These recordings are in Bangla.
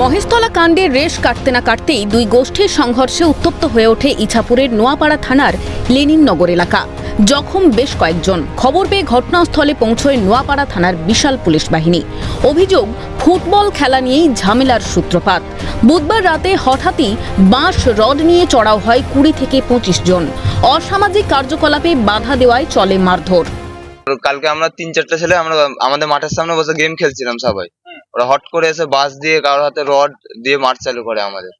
মহেশতলা কাণ্ডের রেশ কাটতে না কাটতেই দুই গোষ্ঠীর সংঘর্ষে উত্তপ্ত হয়ে ওঠে ইছাপুরের নোয়াপাড়া থানার লেনিননগর এলাকা। জখম বেশ কয়েকজন। খবর পেয়ে ঘটনাস্থলে পৌঁছয় নোয়াপাড়া থানার বিশাল পুলিশ বাহিনী। অভিযোগ, ফুটবল খেলা নিয়েই ঝামেলার সূত্রপাত। বুধবার রাতে হঠাৎই বাঁশ, রড নিয়ে চড়াও হয় কুড়ি থেকে পঁচিশ জন। অসামাজিক কার্যকলাপে বাধা দেওয়ায় চলে মারধর। কালকে আমরা তিন চারটে ছেলে আমরা, আমাদের মাঠের সামনে বসে গেম খেলছিলাম সবাই। ওরা হট করে এসে বাঁশ দিয়ে কারোর হাতে রড দিয়ে মার চালু করে আমাদের।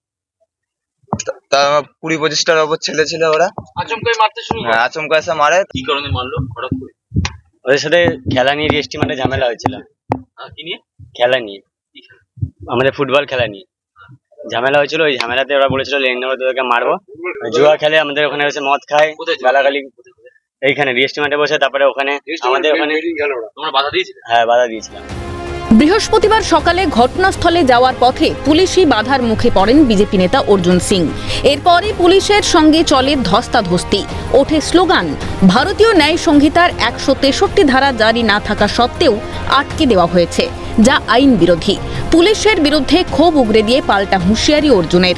তা- কুড়ি পঁচিশটার ওপর ছেলে ছিল ওরা। আচমকাই মারতে শুরু হ্যাঁ, আচমকা এসে মারে। কি কারণে মারলো হঠাৎ করে? ওদের সাথে খেলা নিয়ে রেস্টিমেন্টে ঝামেলা হয়েছিল। কি নিয়ে? খেলা নিয়ে। আমাদের ফুটবল খেলা নিয়ে। ঝামেলা হয়েছিল ওই ঝামেলাতে ওরা বলেছিল লেন নেব তোদেরকে মারবো। জুয়া খেলে আমাদের ওখানে এসে মদ খায়? গালাগালি। এইখানে রেস্টিমেন্টে বসে তারপরে ওখানে আমাদের ওখানে তোমরা বাধা দিয়েছিলে হ্যাঁ বাধা দিয়েছিলাম। বৃহস্পতিবার সকালে ঘটনাস্থলে যাওয়ার পথে পুলিশি বাধার মুখে পড়েন বিজেপি নেতা অর্জুন সিং। এরপরই পুলিশের সঙ্গে চলে ধস্তাধস্তি। ওঠে স্লোগান, ভারতীয় ন্যায় সংহিতার একশো তেষট্টি ধারা জারি না থাকা সত্ত্বেও আটকে দেওয়া হয়েছে, যা আইন বিরোধী। পুলিশের বিরুদ্ধে ক্ষোভ উগরে দিয়ে পাল্টা হুঁশিয়ারি অর্জুনের।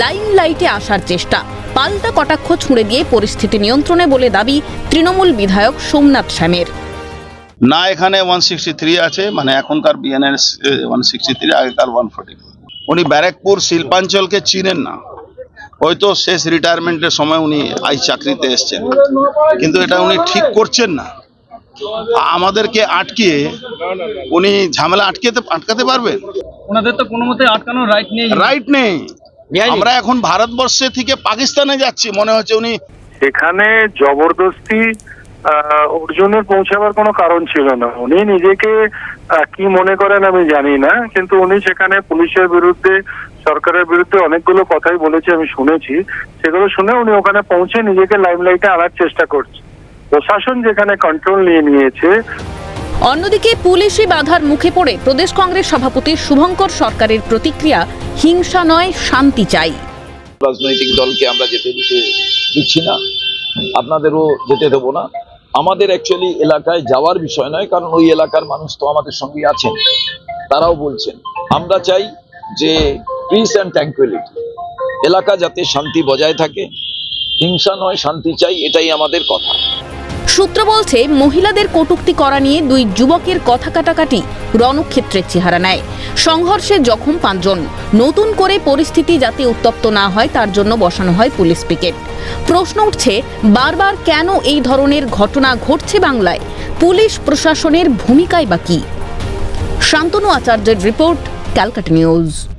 লাইন লাইটে আসার চেষ্টা, পাল্টা কটাক্ষ ছুঁড়ে দিয়ে পরিস্থিতি নিয়ন্ত্রণে বলে দাবি তৃণমূল বিধায়ক সোমনাথ শ্যামের। না এখানে ওয়ান সিক্সটি থ্রি আছে মানে এখনকার বিএনএর ওয়ান সিক্সটি থ্রি আগেকার ওয়ান ফোর্টি উনি ব্যারাকপুর শিল্পাঞ্চলকে চিনেন না। হয়তো শেষ রিটায়ারমেন্টের সময় উনি আই চাকরিতে এসছেন। কিন্তু এটা উনি ঠিক করছেন না। আমাদেরকে আটকিয়ে উনি ঝামেলা আটকেতে আটকাতে পারবেন? ওনাদের তো কোনো মতে আটকানোর রাইট নেই। রাইট নেই। আমরা এখন ভারতবর্ষে থেকে পাকিস্তানে যাচ্ছি মনে হচ্ছে উনি এখানে জবরদস্তি অর্জুনের পৌঁছাবার কোনো কারণ ছিল না। উনি নিজেকে কি মনে করেন আমি জানি না কিন্তু উনি সেখানে পুলিশের বিরুদ্ধে সরকারের বিরুদ্ধে অনেকগুলো কথাই বলেছে আমি শুনেছি। সেগুলো শুনে উনি ওখানে পৌঁছে নিজেকে লাইমলাইটে আনার চেষ্টা করছে। প্রশাসন যেখানে কন্ট্রোল নিয়ে নিয়েছে অন্যদিকে পুলিশি বাধার মুখে পড়ে প্রদেশ কংগ্রেস সভাপতি শুভঙ্কর সরকারের প্রতিক্রিয়া হিংসা নয় শান্তি চাই। রাজনৈতিক দলকে আমরা যেতে দিতে দিচ্ছি না। আপনাদেরও যেতে দেবো না। আমাদের অ্যাকচুয়ালি এলাকায় যাওয়ার বিষয় নয়, কারণ ওই এলাকার মানুষ তো আমাদের সঙ্গে আছেন। তারাও বলছেন, আমরা চাই যে পিস অ্যান্ড ট্যাঙ্কুইলিটি এলাকা যাতে শান্তি বজায় থাকে। হিংসা নয়, শান্তি চাই, এটাই আমাদের কথা। সূত্র বলছে, মহিলাদের কটূক্তি করা নিয়ে দুই যুবকের কথা কাটাকাটি রণক্ষেত্রের চেহারা নেয়। সংঘর্ষে জখম পাঁচজন। নতুন করে পরিস্থিতি যাতে উত্তপ্ত না হয়, তার জন্য বসানো হয় পুলিশ পিকেট। প্রশ্ন উঠছে, বারবার কেন এই ধরনের ঘটনা ঘটছে বাংলায়? পুলিশ প্রশাসনের ভূমিকায় বা কি? শান্তনু আচার্যের রিপোর্ট, ক্যালকাটা নিউজ।